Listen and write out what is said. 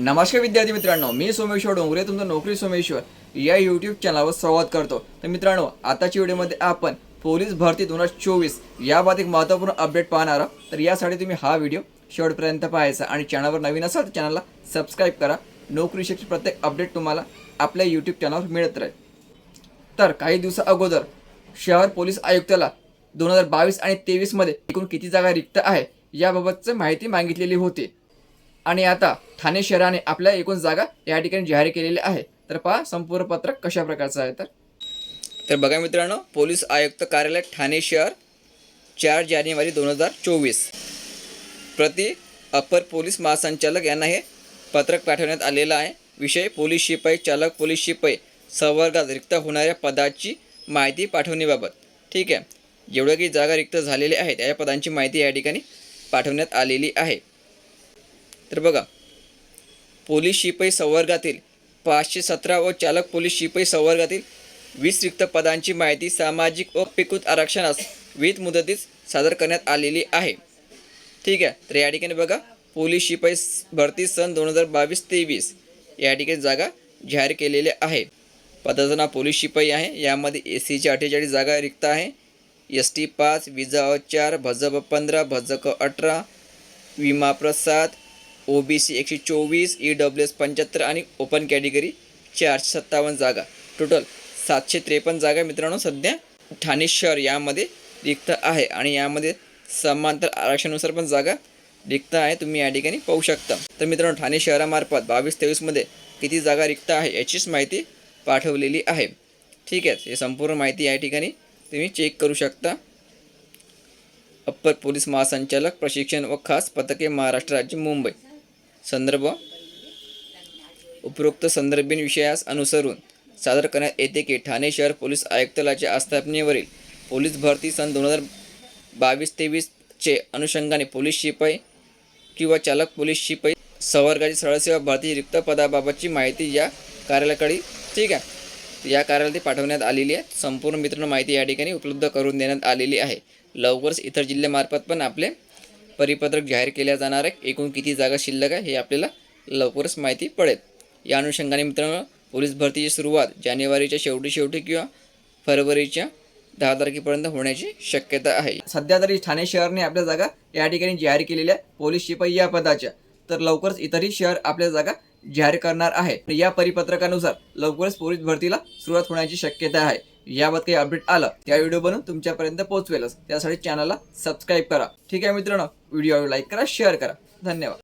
नमस्कार विद्यार्थी मित्रांनो मी सोमेश्वर डोंगरे तुमचं नोकरी सोमेश्वर या यूट्यूब चॅनलवर संवाद करतो. तर मित्रांनो आताच्या व्हिडिओमध्ये आपण पोलीस भरती दोन हजार चोवीस याबाबत एक महत्त्वपूर्ण अपडेट पाहणार आहोत. तर यासाठी तुम्ही हा व्हिडिओ शेवटपर्यंत पाहायचा आणि चॅनलवर नवीन असाल तर चॅनलला सबस्क्राईब करा. नोकरीविषयीची प्रत्येक अपडेट तुम्हाला आपल्या यूट्यूब चॅनलवर मिळत राहील. तर काही दिवसा अगोदर शहर पोलीस आयुक्ताला दोन हजार बावीस आणि तेवीसमध्ये एकूण किती जागा रिक्त आहे याबाबतचं माहिती मागितलेली होती. आणि आता ठाणे शहराने आपल्या एकूण जागा या ठिकाणी जाहीर केलेल्या आहे. तर पहा संपूर्ण पत्रक कशा प्रकारचं आहे तर. तर बघा मित्रांनो पोलीस आयुक्त कार्यालय ठाणे शहर चार जानेवारी दोन हजार चोवीस. प्रति अपर पोलीस महासंचालक यांना हे पत्रक पाठवण्यात आलेलं आहे. विषय पोलीस शिपाई चालक पोलीस शिपाई संवर्गात रिक्त होणाऱ्या पदाची माहिती पाठवण्याबाबत ठीक आहे. जेवढ्या की जागा रिक्त झालेल्या आहेत या पदांची माहिती या ठिकाणी पाठवण्यात आलेली आहे. तर बघा पोलीस शिपाई संवर्गातील पाचशे सतरा व चालक पोलीस शिपाई संवर्गातील वीस रिक्त पदांची माहिती सामाजिक व पिकूत आरक्षणास विहित मुदतीत सादर करण्यात आलेली आहे. ठीक आहे तर या ठिकाणी बघा पोलीस शिपाई भरती सन दोन हजार बावीस तेवीस या ठिकाणी जागा जाहीर केलेल्या आहे. पदाचं नाव पोलीस शिपाई आहे यामध्ये ए सीची अठ्ठेचाळीस जागा रिक्त आहे. एस टी पाच विजा चार भजप पंधरा भजक अठरा विमा प्रसाद ओ बी सी एकशे चोवीस ई डब्ल्यू एस पंच्याहत्तर आणि ओपन कॅटेगरी चारशे सत्तावन्न जागा. टोटल सातशे त्रेपन्न जागा मित्रांनो सध्या ठाणे शहर यामध्ये रिक्त आहे आणि यामध्ये समांतर आरक्षणानुसार पण जागा रिक्त आहे. तुम्ही या ठिकाणी पाहू शकता. तर मित्रांनो ठाणे शहरामार्फत बावीस तेवीसमध्ये किती जागा रिक्त आहे याचीच माहिती पाठवलेली आहे. ठीक आहे हे संपूर्ण माहिती या ठिकाणी तुम्ही चेक करू शकता. अप्पर पोलीस महासंचालक प्रशिक्षण व खास पथके महाराष्ट्र राज्य मुंबई. संदर्भ. उपरोक्त संदर्भीन विषयास अनुसरून सादर करण्यात येते की ठाणे शहर पोलीस आयुक्तालयाच्या आस्थापनेवरील पोलीस भरती सन दोन हजार बावीस तेवीसचे अनुषंगाने पोलीस शिपाई किंवा चालक पोलीस शिपाई संवर्गाची सरळसेवा भरती रिक्त पदाबाबतची माहिती या कार्यालयाकडे ठीक आहे या कार्यालयात पाठवण्यात आलेली आहे. संपूर्ण मित्रांनो माहिती या ठिकाणी उपलब्ध करून देण्यात आलेली आहे. लवकरच इतर जिल्ह्यामार्फत पण आपले परिपत्रक जाहीर केल्या जाणार आहे. एकूण किती जागा शिल्लक आहे हे आपल्याला लवकरच माहिती पडेल. या अनुषंगाने मित्रांनो पोलीस भरतीची सुरुवात जानेवारीच्या शेवटी शेवटी किंवा फरवरीच्या दहा तारखेपर्यंत होण्याची शक्यता आहे. सध्या तरी ठाणे शहरने आपल्या जागा या ठिकाणी जाहीर केलेल्या आहे, पोलीस शिपाई या पदाच्या. तर लवकरच इतरही शहर आपल्या जागा जाहीर करणार आहे. या परिपत्रकानुसार लवकरच पोलीस भरतीला सुरुवात होण्याची शक्यता आहे. याबाबत काही अपडेट आलं त्या व्हिडिओ बनवून तुमच्यापर्यंत पोहोचवेलच. त्यासाठी चॅनलला सबस्क्राईब करा. ठीक आहे मित्रांनो? व्हिडिओ लाईक करा शेअर करा. धन्यवाद.